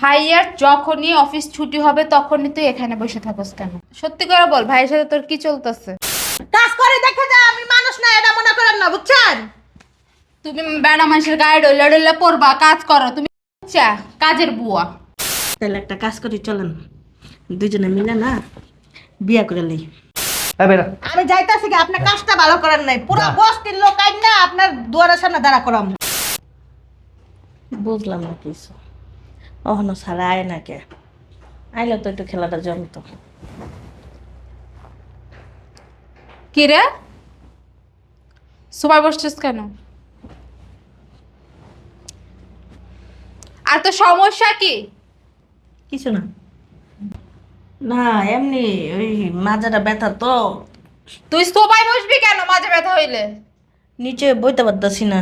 ভাইয়ার যখনই অফিস ছুটি হবে তখনই তুই এখানে বসে থাকস কেন? সত্যি করে বল ভাইয়ের সাথে তোর কি চলতেছে? কাজ করে দেখে যা আমি মানুষ না এটা মনে করেন না বুঝছেন? তুমি বেড়া মানুষের গায়ে ডলে ডলে পড়বা কাজ করো তুমি চা কাজের বুয়া। তাহলে একটা কাজ করি চলেন। দুজনে মিলে না বিয়া করে লই। আমি যাইতাছি কি আপনার কাজটা ভালো করেন নাই। পুরো বস্তির লোক আইন না আপনার দুয়ারের সামনে দাঁড়া করাম। বুঝলাম না কিছু। অহনো সারা আয় না কে। আইলে তো একটু খেলাটা জমতো কি রে? সবাই বসছিস কেন? আর তো সমস্যা কি? কিছু না। না এমনি ওই মাজাটা ব্যথা তো। তুই সবাই বসবি কেন মাঝে ব্যথা হইলে? নিচে বইতে পারতাছি না।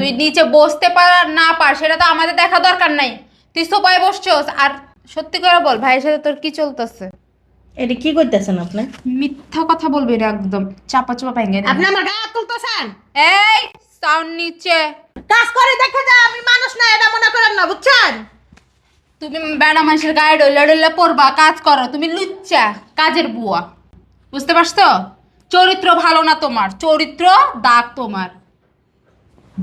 তুই নিচে বসতে পার না পার সেটা তো আমাদের দেখা দরকার নাই। তুই সোফায় বসছস আর সত্যি করে বল ভাইয়ের সাথে তোর কি চলতেছে? এটা কি করতেছেন আপনি? মিথ্যা কথা বলবি রে একদম চাপা চাপা ভেঙে আপনি আমার গায়ে তুলতেছেন? এই সাউন্ড নিচে। কাজ করে দেখে যা আমি মানুষ না এটা মনে করেন না বুঝছেন? তুমি বেড়া মানুষের গায়ে ডলে ডলে পড়বা কাজ করো তুমি লুচ্চা কাজের বুয়া। বুঝতে পারছ? চরিত্র ভালো না তোমার চরিত্র দাগ তোমার।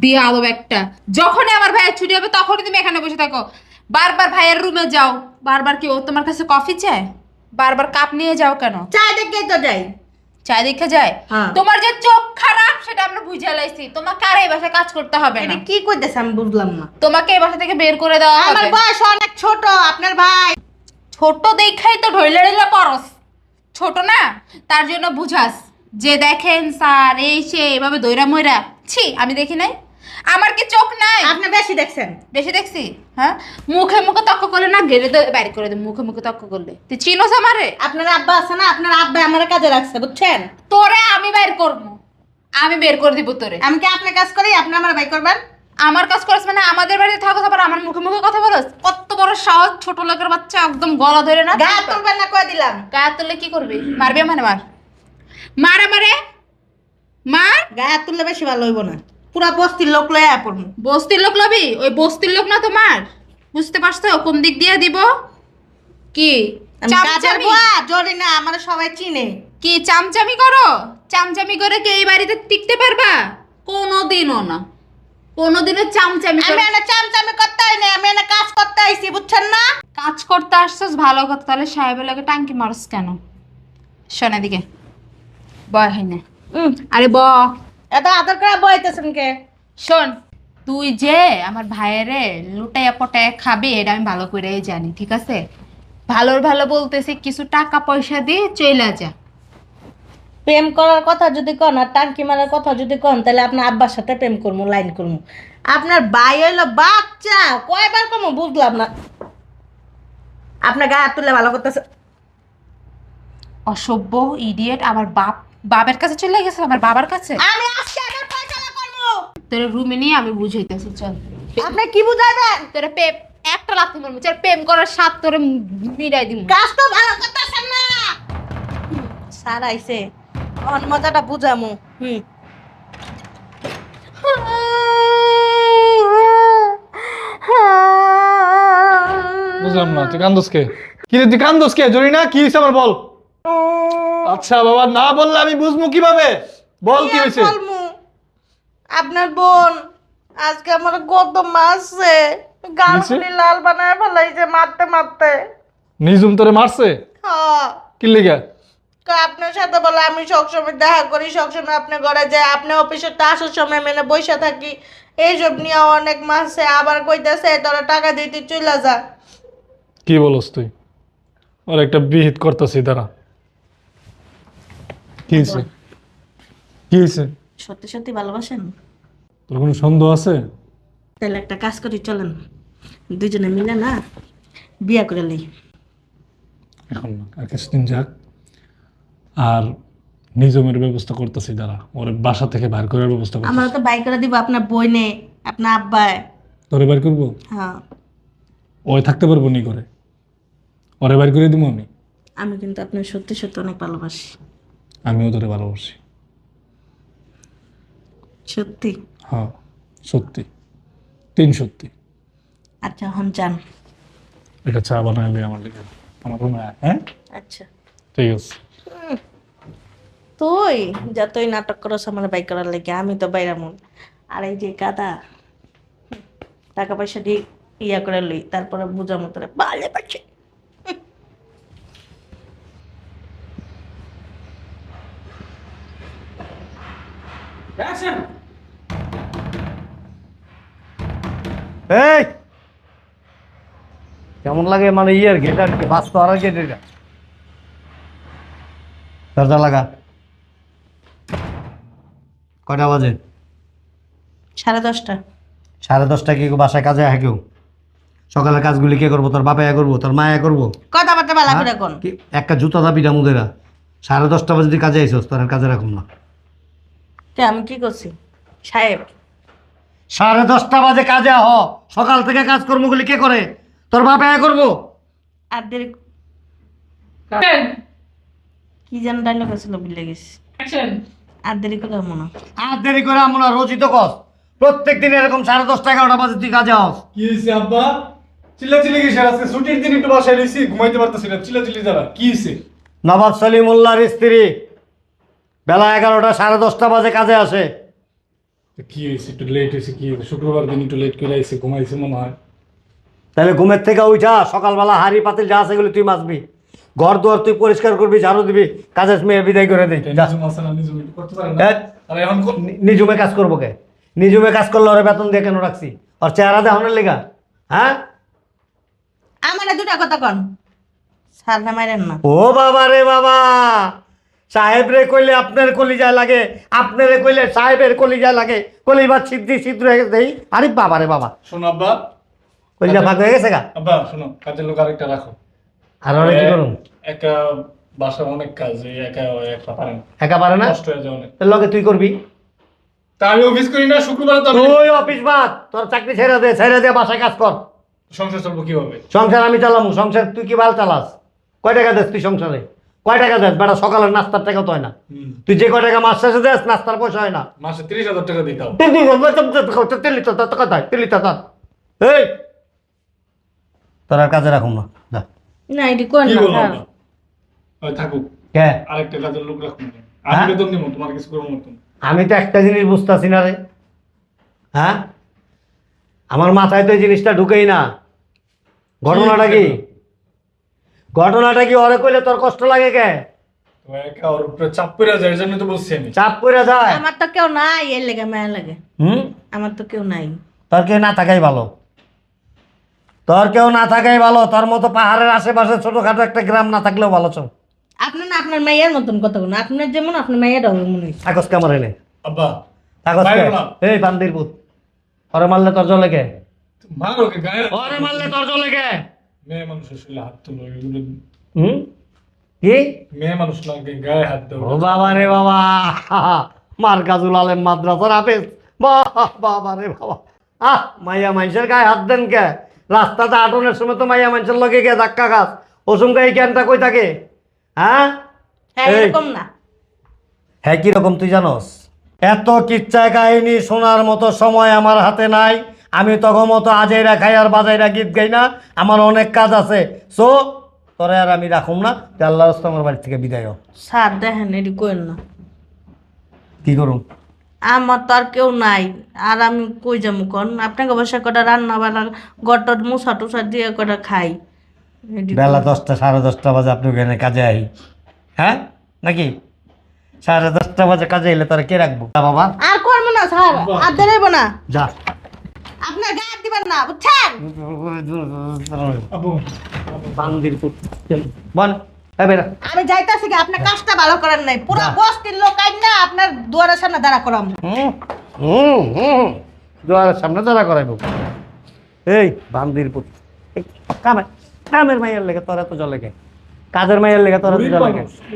বিয়ে আদব একটা। যখনই আমার ভাইয়ের ছুটি হবে তখনই তুমি এখানে বসে থাকো। বারবার ভাইয়ের রুমে যাও। বারবার কি ও তোমার কাছে কফি চায়? বারবার কাপ নিয়ে যাও কেন? চায় দেখেই তো যাই। চায় দেখে যায়? হ্যাঁ। তোমার যে চোখ খারাপ সেটা আমরা বুঝে লাইছি। তোমাকে আর এই বাসায় কাজ করতে হবে এটা না। কি করতেছে আমি বুঝলাম না। তোমাকে এই বাসা থেকে বের করে দেওয়া আমার বয়স অনেক ছোট আপনার ভাই। ছোট দেখাই তো ঢইলে ঢইলে পরস ছোট না তার জন্য বুঝাস। যে দেখেন স্যার এই সে এভাবে দইরা ময়রা ছি আমি দেখি নাই। আমার কি চোখ নাই? আপনি বেশি দেখছেন। বেশি দেখছি? হ্যাঁ? মুখে মুখে তক্ক করলে না গেলে তো বাইরে করে দে মুখে মুখে তক্ক করলে। তুই চিনোস আমারে? আপনার আব্বা আছে না? আপনার আব্বা আমার কাজে রাখছে বুঝছেন? তোরে আমি বের করব। আমি বের করে দিব তোরে। আমি কি আপনার কাজ করি? আপনি আমার ভাই করবেন? আমার কাজ করিস মানে আমাদের বাড়িতে থাকো আবার আমার মুখে মুখে কথা বলস? কত বড় সাহস ছোট লোকের বাচ্চা একদম গলা ধরে না। গা তুলবেন না কয়ে দিলাম। গায়ে তুললে কি করবি? মারবে মানে মার। মারে মারে। মার। গায়ে তুললে বেশি ভালো হইব না। পুরা বস্তির লোক লয়ে আয় পড়ব বস্তির লোক লবি? ওই বস্তির লোক না তোমার? বুঝতে পারছ? কোন দিক দিয়ে দিব। কি? আমি কাজের চামচামি? বুয়া? জরি না আমার সবাই চিনে। কি চামচামি করো? চামচামি করে কি এই বাড়িতে টিকতে পারবা? কোনোদিনও না। কোনোদিনও চামচামি আমি করে এনে চামচামি করতে হয় না আমি এনে কাজ করতে আইছি বুঝছেন না? কাজ করতে আসছিস? ভালো কথা। তাহলে সাহেবের লাগে টাঙ্কি মারস কেন? শোন এদিকে। বয় হয় না আরে ব। এত আদর করে বইতেছেন কে শোন তুই যে আমার ভাইয়েরে লুটাইয়া পটাইয়া খাবে এটা আমি ভালো করে জানি ঠিক আছে? ভালোর ভালো বলতেছি কিছু টাকা পয়সা দিয়ে চইলা যা। প্রেম করার কথা যদি কন আর টাঙ্কি মারার কথা যদি কন তাহলে আপনার আব্বার সাথে প্রেম করব লাইন করব আপনার ভাই হইল বাচ্চা কয়বার কমো বুঝলাম না। আপনার গায়ে হাত তুললে ভালো করতেছে। অসভ্য ইডিয়েট আমার বাপ বাবার কাছে চলে গেছে আমার বাবার কাছে? আমি আজকে আগে ফয়সালা করব তোর রুমে নিয়ে আমি বুঝাইতেছি চল। আপনি কি বুঝাইবেন? তোর প্রেম একটা লাথি মারবো চল প্রেম করার স্বাদ তোরে মিটাই দিব কাজ তো ভালো করতেছেন না। স্যার আইছে অন মজাটা বুঝামু হুম। বুঝলাম না তুই কান্দোস কে? কি রে তুই কান্দোস কে? জরি না কি হয়েছে আমার বল? আচ্ছা বাবা না বললে আমি বুঝব কীভাবে? বল কি হয়েছে? আপনার বোন আজকে আমার গত মাসে গালগুলি লাল বানায় ফেলাইছে মারতে মারতে। নিজুম তোরে মারছে? হ্যাঁ। কি লিগা? আপনার সাথে বলে আমি সবসময় দেখা করি সবসময় আপনার ঘরে যাই আপনি অফিসে তো আসার সময় মেনে বসে থাকি। এইসব নিয়ে অনেক মাসে আবার কইতেছে তোরা টাকা দিতে চলে যা। কি বলস তুই? ওর একটা বিহিত করতেছি দাঁড়া। কি হয়েছে? কি হয়েছে? সত্যি সত্যি ভালোবাসেন? তোর কোনো সন্দেহ আছে? তাহলে একটা কাজ করি চলেন। দুজনে মিলে না বিয়া করে লই। এখন না আর কিছুদিন যাক। আর নিজমের ব্যবস্থা করতেছি দাঁড়া। ওর বাসা থেকে বাইর করার ব্যবস্থা করতেছি। আমরা তো বাই করে দিব আপনার বই নে আপনার আব্বায়। তোরে বাইর করব? হ্যাঁ। ওই থাকতে পারব নি করে ওরে বাইর করে দিব আমি? আমি কিন্তু আপনার সত্যি সত্যি অনেক ভালোবাসি। আমিও তোরে ভালোবাসি। সত্যি? হ্যাঁ সত্যি। তিন সত্যি। আচ্ছা হন চান। এটা চা বানাইলে আমার লিগে আমার রুমে হ্যাঁ? আচ্ছা। ঠিক আছে। তুই যা তুই নাটক করস আমার বাই করার লাগে আমি তো বাইরা মন। আর এই যে হুম, টাকা পয়সা দিয়ে ইয়া করে লই তারপরে বুঝা মতো বালে পাচ্ছে এই! কেমন লাগে মানে ইয়ের গেট আর কি? বাস তো আর গেট এটা দরজা লাগা। কয়টা বাজে? সাড়ে দশটা। সাড়ে দশটা কি বাসায় কাজে আহে কেউ? সকালের কাজগুলি কে করব? তোর বাপায়া করব? তোর মায়া করব? কথাবার্তা বালা করে কোন? একটা জুতা দাবি না মুদেরা সাড়ে দশটা বাজে কাজে আইসস তোর আর কাজে রাখুন না। তে আমি কি করছি? সাহেব। সাড়ে দশটা বাজে কাজে আহ। সকাল থেকে কাজ কর্মগুলি কে করে? তোর বাপায়া করব? আর দেরি কি যেন ডাইলগ আছিল বিলে গেছি। আর দেরি করে মনে আর দেরি করে আমরা রোজই তো কস। প্রত্যেক দিন এরকম সাড়ে দশটা এগারোটা বাজে তুই কাজে আস। কি হয়েছে আব্বা? চিল্লা চিল্লি কিসের? আজকে ছুটির দিন একটু বাসায় রয়েছি ঘুমাইতে পারতেছি না। চিল্লা চিল্লি যারা কি হয়েছে নবাব সলিমুল্লাহর স্ত্রী। বেলা এগারোটা সাড়ে দশটা বাজে কাজে আসে। কি হয়েছে? একটু লেট হয়েছে কি? হয়েছে শুক্রবার দিন একটু লেট করে আইসে ঘুমাইছে মনে হয়। তাহলে ঘুমের থেকে উঠা সকালবেলা হাড়ি পাতিল যা আছে এগুলো তুই মাছবি ঘর দুয়ার তুই পরিষ্কার করবি ঝাড়ু দিবি কাজের মেয়ে বিদায় করে দিই যা। নিজম আছে না নিজম একটু করতে পারে না। হ্যাঁ। নিজুমে কাজ করব কে? নিজুমে কাজ করলে ওরা বেতন দিয়ে কেন রাখছি? ওর চেহারা দেখানোর লেগা হ্যাঁ? আমার দুটা কথা কন। সার না মারেন না। ও বাবা রে বাবা! সাহেব রে কইলে আপনার কলিজায় লাগে আপনারে কইলে সাহেবের কলিজায় লাগে। কলিবার সিদ্ধি সিদ্ধ হয়ে গেছে আরে বাবা রে বাবা। শোনো আব্বা। কলিজা ভাগ হয়ে গেছে গা? আব্বা শোনো কাজের লোক আরেকটা রাখো। আর ওরা কি করুন? একা বাসার অনেক কাজ একা একা পারে না। একা পারে না? কষ্ট হয়ে যায় অনেক। লগে তুই করবি? তা আমি অফিস করি না শুক্রবার তো তুই অফিস বাদ তোর চাকরি ছেড়ে দে ছেড়ে দে বাসায় কাজ কর। সংসার চলবো কীভাবে? সংসার আমি চালামু সংসার তুই কি বাল চালাস? কয় টাকা দেস তুই সংসারে? কয় টাকা দেস? বেটা সকালের নাস্তার টাকা তো হয় না। তুই যে কয় টাকা মাস শেষে দেস নাস্তার পয়সা হয় না। মাসে তিরিশ হাজার টাকা কথা তেল এই! তোর আর কাজে রাখুন না। যা। না এটি না থাকুক। কে? আরেকটা কাজের লোক রাখুন আমি হ্যাঁ? বেতন নিবো তোমার কিছু করব আমি তো একটা জিনিস বুঝতেছি না রে। হ্যাঁ? আমার মাথায় তো এই জিনিসটা ঢুকেই না। ঘটনাটা কি? ঘটনাটা কি ওরে কইলে তোর কষ্ট লাগে কে? তো একা ওর উপরে চাপ পড়ে যায় জন্য তো বলছি আমি। চাপ পড়ে যায়? আমার তো কেউ নাই এর লেগে মায়া লাগে। হুম? আমার তো কেউ নাই। তোর কেউ না থাকাই ভালো। তোর কেউ না থাকাই ভালো তোর মতো পাহাড়ের আশেপাশে ছোটখাটো একটা গ্রাম না থাকলেও ভালো চল। না আপনার মাইয়ের মতন কথা বলুন আপনার যেমন আপনার মাইয়ের হবে মনে কাগজ কেমন এনে? আব্বা কাগজ না। এই বান্দির পুত। ওরে মারলে তোর জলে কে? মারো কে গায়ে ওরে মারলে তোর জলে কে? মেয়ে মানুষের শরীরে হাত তুলো এগুলো হুম? কি? মেয়ে মানুষ গায়ে হাত দেবো। ও বাবা রে বাবা। মার কাজুল আলেম মাদ্রাসার হাফেজ। বাবা রে বাবা। আহ মাইয়া মানুষের গায়ে হাত দেন কে? রাস্তাতে আটনের সময় তো মাইয়া মানুষের লগে কে ধাক্কা খাস। ওসুমকা এই জ্ঞানটা কই থাকে? হ্যাঁ? হ্যাঁ এরকম না। হ্যাঁ কীরকম তুই জানোস? এত কিচ্ছা কাহিনী শোনার মতো সময় আমার হাতে নাই। আমি তখন মতো আজাইরা খাই আর বাজাইরা গীত গাই না। আমার অনেক কাজ আছে। সো তোরে আর আমি রাখুম না। তুই আল্লাহ রাস্তা আমার বাড়ি থেকে বিদায় হ। স্যার দেখেন এটি কোয়েন না। কি করুম? আমার তো আর কেউ নাই। আর আমি কই যাব কোন? আপনাকে বসে কটা রান্না বান্না গটর মুসা টুসা দিয়ে কটা খাই। বেলা দশটা সাড়ে দশটা বাজে আপনি ওখানে কাজে আই হ্যাঁ? নাকি? সাড়ে দশটা বাজে কাজে এলে তারা কে রাখব? বাবা। আর করব না স্যার। আর দেব না। যা। দিবেন না বুঝছেন? বান্দির বল আমি যাইতাছি কি আপনার কাজটা ভালো করেন নাই। পুরো। বস্তির লোক আইন না আপনার দুয়ারের সামনে দাঁড়া করাম। হুম হুম হুম দুয়ারের সামনে দাঁড়া করাইব। এই বান্দির পুত। এই, কামে কামের মাইয়ের লেগে তোর এত জল লেগে কাজের মাইয়ের লেগে তোর এত গরিব জল।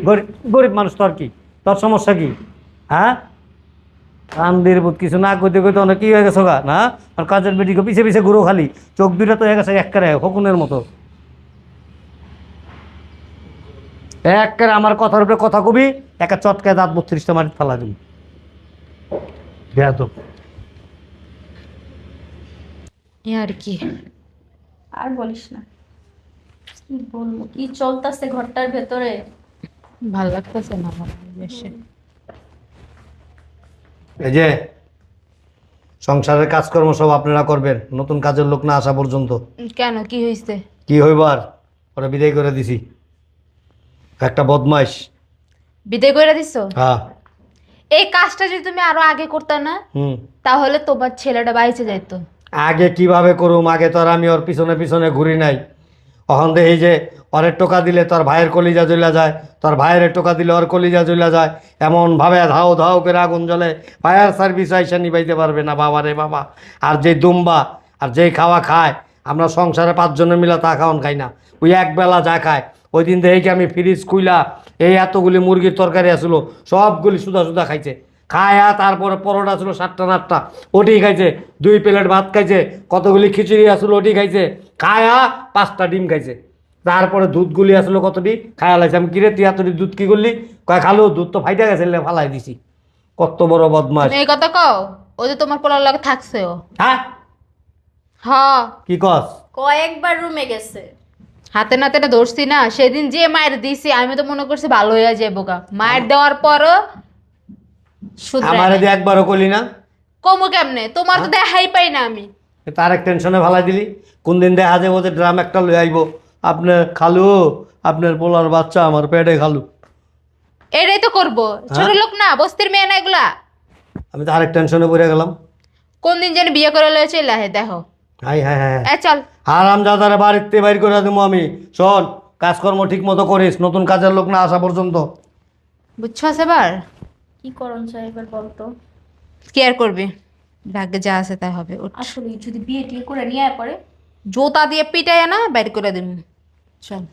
গরিব গরিব মানুষ তোর কি? তোর সমস্যা কি? হ্যাঁ? বান্দির বুধ কিছু না কইতে কইতে অনেক কি হয়ে গেছো গা না? আর কাজের বেটিকে পিছে পিছে ঘুরো খালি চোখ দুইটা তো হয়ে গেছে একবারে হকুনের মতো। একের আমার কথার উপরে কথা কবি একা চটকায় দাঁত বত্রিশটা মাটি ফালা দিবি। দেয়া তো আর কি? আর বলিস না। কি বলব কি চলতেছে ঘরটার ভেতরে? ভালো লাগতেছে না আমার বেশি। এই যে সংসারের কাজকর্ম সব আপনারা করবেন নতুন কাজের লোক না আসা পর্যন্ত। কেন? কি হয়েছে কি হইবার ওরা বিদায় করে দিছি। একটা বদমাইশ। বিদায় করে দিছো? হ্যাঁ। এই কাজটা যদি তুমি আরও আগে করতে না তাহলে তোমার ছেলেটা বাইচে যাইতো। আগে কীভাবে করুম? আগে তো আর আমি ওর পিছনে পিছনে ঘুরি নাই। অহন দেখি যে ওরের টোকা দিলে তোর ভাইয়ের কলিজা জ্বলা যায়, তোর ভাইয়ের টোকা দিলে ওর কলিজা জ্বলা যায়। এমনভাবে ধাও ধাও করে আগুন জ্বলে ফায়ার সার্ভিস আইসা নিবাইতে পারবে না, বাবা রে বাবা। আর যে দুম্বা, আর যেই খাওয়া খায়, আমরা সংসারে পাঁচজনে মিলে তা খাওয়ান খাই না। ওই একবেলা যা খায়। ওই দিন দেখি আমি ফ্রিজ কুইলা এই এতগুলি মুরগির তরকারি আসলো, সবগুলি সুদা সুদা খাইছে। খায়া তারপরে পরোটা ছিল সাতটা নাটটা, ওটি খাইছে, দুই প্লেট ভাত খাইছে, কতগুলি খিচুড়ি আসলো ওটি খাইছে, খায়া পাঁচটা ডিম খাইছে। তারপরে দুধগুলি আসলো কতটি খায়া লাগছে। আমি কিরে তুই এতটি দুধ কি করলি? কয় খালো দুধ তো ফাইটা গেছে ফালাই দিছি। কত বড় বদমাস। এই কথা কও? ও যে তোমার পোলার লাগে থাকছে ও হ্যাঁ? হ। কি কস? কয়েকবার রুমে গেছে। হাতে নাতে ধরছি না। সেদিন যে মায়ের দিছি আমি তো মনে করছি ভালো হয়ে যাব গা মায়ের দেওয়ার পরও শুধু আমারে দিয়ে একবারও করলি না? কমু কেমনে? তোমার তো দেখাই পাই না আমি। তার এক টেনশনে ফালাই দিলি। কোন দিন দেখা যাব যে ড্রাম একটা লই আইব। আপনার খালু আপনার পোলার বাচ্চা আমার পেটে খালু। এটাই তো করব। ছোট লোক না বস্তির মেয়ে না এগুলা। আমি তো আরেক টেনশনে পড়ে গেলাম। কোন দিন যেন বিয়ে করে লয়েছে লাহে দেখো। হাই হ্যাঁ হ্যাঁ এ চল। আরাম যাদারে বাড়িতে বাইর করে দেবো আমি। শোন কাজকর্ম ঠিক মতো করিস নতুন কাজের লোক না আসা পর্যন্ত। বুঝছ এবার কি করণ চাই এবার বলতো কি আর করবি? ভাগ্যে যা আছে তাই হবে। আসলে যদি বিয়ে টিয়ে করে নিয়ে পরে। জুতা দিয়ে পিটাই না বাইর করে দিন চল